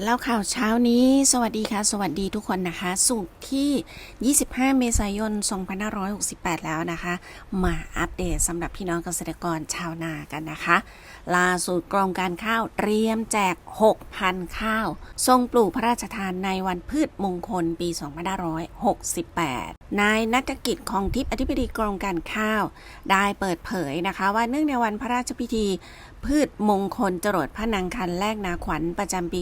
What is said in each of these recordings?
แล้วข่าวเช้านี้สวัสดีค่ะ สวัสดีทุกคนนะคะ สุกร์ที่ 25 เมษายน 2568 แล้วนะคะ มาอัปเดตสำหรับพี่น้องเกษตรกรชาวนากันนะคะ ล่าสุดกรมการข้าวเตรียมแจก 6,000 ข้าว ทรงปลูกพระราชทานในวันพืชมงคลปี 2568 นายนัฐกิจของทิพย์อธิบดีกรมการข้าว ได้เปิดเผยนะคะ ว่าเนื่องในวันพระราชพิธี พืชมงคลจรดพระนางคันแรกนาขวัญประจำปี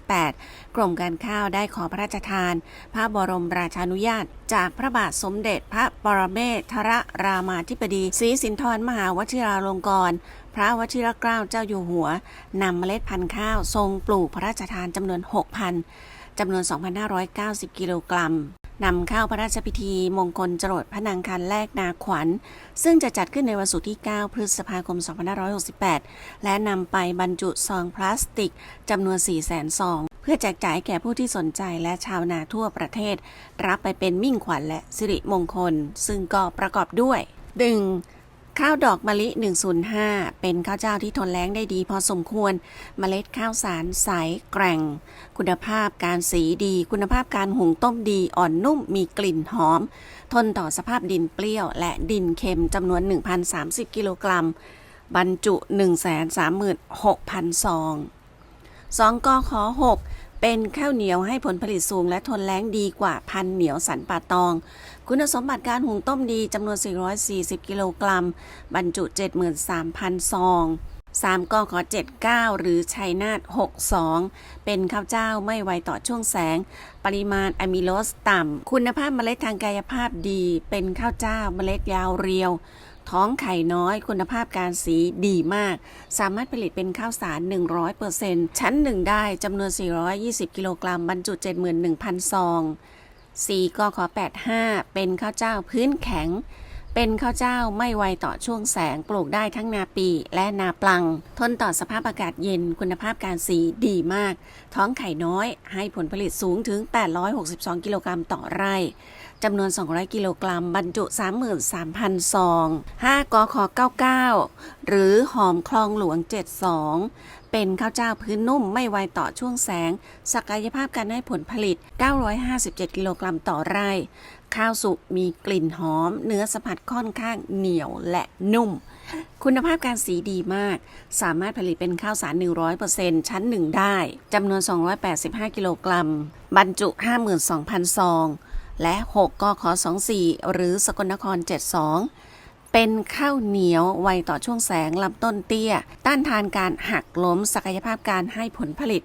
2568 กรมการข้าวได้ขอพระราชทาน พระบรมราชานุญาต จากพระบาทสมเด็จพระปรเมศทรรามาธิบดีศรีสินธรมหาวชิราลงกรณพระวชิรเกล้าเจ้าอยู่หัวนำเมล็ดพันธุ์ข้าวทรงปลูกพระราชทานจำนวน 6,000จำนวน 2,590 กิโลกรัม นำเข้าพระราชพิธีมงคลจรดพระนางคันแรกนาขวัญ ซึ่งจะจัดขึ้นในวันศุกร์ที่ 9 พฤษภาคม 2568 และนำไปบรรจุซองพลาสติกจำนวน 4 0 0 0 0 0ซอง เพื่อแจกจ่ายแก่ผู้ที่สนใจและชาวนาทั่วประเทศ รับไปเป็นมิ่งขวัญและสิริมงคล ซึ่งก็ประกอบด้วยดึง ข้าวดอกมะลิ 105 เป็นข้าวเจ้าที่ทนแล้งได้ดีพอสมควรเมล็ดข้าวสารใสแกร่ง คุณภาพการสีดี คุณภาพการหุงต้มดีอ่อนนุ่มมีกลิ่นหอม ทนต่อสภาพดินเปรี้ยว และดินเค็มจำนวน 1,030 กิโลกรัม บรรจุ 136,000 ซองซองกขอ6 เป็นข้าวเหนียวให้ผลผลิตสูงและทนแล้งดีกว่าพันเหนียวสันป่าตอง คุณสมบัติการหุงต้มดีจำนวน 440 กิโลกรัม บรรจุ 73,000 ซอง3กขอ79 หรือชัยนาท62 เป็นข้าวเจ้าไม่ไวต่อช่วงแสง ปริมาณอะมิโลสต่ำ คุณภาพเมล็ดทางกายภาพดี เป็นข้าวเจ้าเมล็ดยาวเรียว ท้องไข่น้อยคุณภาพการสีดีมาก สามารถผลิตเป็นข้าวสาร 100%ชั้นหนึ่งได้จำนวน 420 กิโลกรัมบรรจุ 71,000 ซอง 4กขอ85 เป็นข้าวเจ้าพื้นแข็ง เป็นข้าวเจ้าไม่ไวต่อช่วงแสงปลูกได้ทั้งนาปีและนาปลัง ทนต่อสภาพอากาศเย็นคุณภาพการสีดีมาก ท้องไข่น้อยให้ผลผลิตสูงถึง 862 กิโลกรัมต่อไร่จำนวน 200 กิโลกรัม บรรจุ 33,000 ซอง 5กข99 หรือหอมคลองหลวง 72 เป็นข้าวเจ้าพื้นนุ่มไม่ไวต่อช่วงแสง ศักยภาพการให้ผลผลิต 957 กิโลกรัมต่อไร่ ข้าวสุกมีกลิ่นหอม เนื้อสัมผัสค่อนข้างเหนียวและนุ่ม คุณภาพการสีดีมาก สามารถผลิตเป็นข้าวสาร 100%ชั้นหนึ่งได้จำนวน 285 กิโลกรัม บรรจุ 52,000 ซอง และ 6กขอ24 หรือสกลนคร 72 เป็นข้าวเหนียวไวต่อช่วงแสงลำต้นเตี้ย ต้านทานการหักล้มศักยภาพการให้ผลผลิต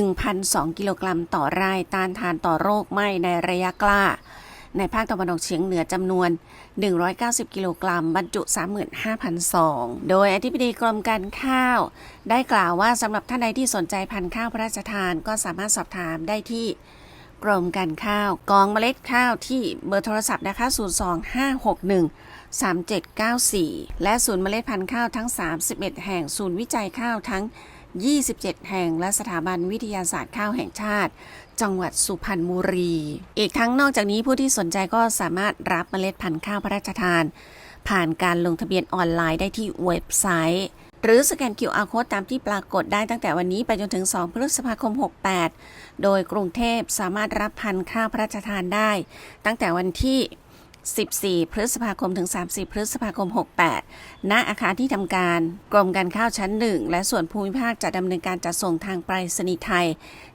1,002 กิโลกรัมต่อไร่ต้านทานต่อโรคไหม้ในระยะกล้า ในภาคตะวันออกเฉียงเหนือจำนวน 190 กิโลกรัมบรรจุ 35,000ซองโดยอธิบดีกรมการข้าว ได้กล่าวว่าสำหรับท่านใดที่สนใจพันธุ์ข้าวพระราชทานก็สามารถสอบถามได้ที่กรมการข้าวกองเมล็ดข้าวที่เบอร์โทรศัพท์นะคะ 02561 3794 และศูนย์เมล็ดพันธุ์ข้าวทั้ง 31 แห่งศูนย์วิจัยข้าวทั้ง 27 แห่ง และสถาบันวิทยาศาสตร์ข้าวแห่งชาติ จังหวัดสุพรรณบุรี อีกทั้งนอกจากนี้ผู้ที่สนใจก็สามารถรับเมล็ดพันธุ์ข้าวพระราชทาน ผ่านการลงทะเบียนออนไลน์ได้ที่เว็บไซต์ หรือสแกน QR Code ตามที่ปรากฏได้ตั้งแต่วันนี้ไปจนถึง 2 พฤษภาคม 68 โดยกรุงเทพสามารถรับพันธุ์ข้าวพระราชทานได้ ตั้งแต่วันที่ 14 พฤษภาคมถึง 30 พฤษภาคม 68 ณ อาคารที่ทำการกรมการข้าวชั้นหนึ่งและส่วนภูมิภาคจะดำเนินการจัดส่งทางไปรษณีย์ไทย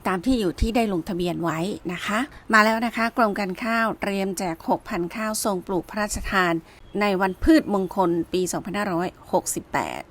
ตามที่อยู่ที่ได้ลงทะเบียนไว้นะคะ มาแล้วนะคะกรมการข้าวเตรียมแจก 6,000 ข้าวทรงปลูกพระราชทาน ในวันพืชมงคลปี 2568